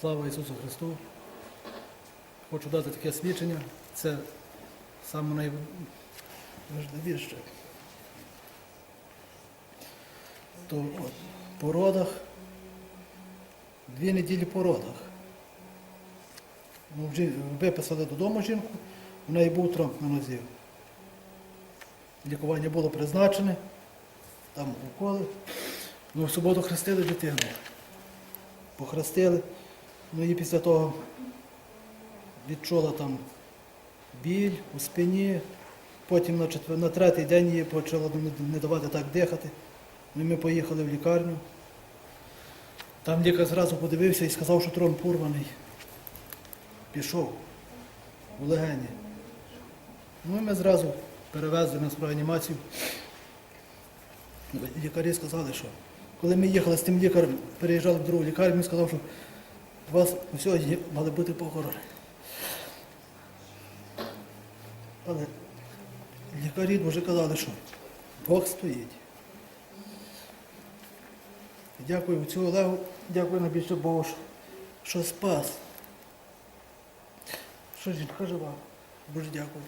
Слава Ісусу Христу! Хочу дати таке свідчення. Це саме найважливіше. То по родах, дві неділі по родах. Виписали додому жінку, у неї був тромб на нозі. Лікування було призначене, там уколи. Ну, в суботу хрестили дитину. Похрестили. Ну і після того відчула там біль у спині. Потім на, четвер... на третій день її почало не- давати так дихати. Ну, і ми поїхали в лікарню. Там лікар зразу подивився і сказав, що тромб урваний. Пішов у легені. Ну і ми зразу перевезли нас в реанімацію. Лікарі сказали, що коли ми їхали з тим лікарем, переїжджали в другу лікарню, він сказав, що у вас сьогодні мали бути похорони. Але лікарі вже казали, що Бог стоїть. Дякую цю Олегу, дякую найбільше Богу, що, що спас. Що жінка жива. Дуже дякую.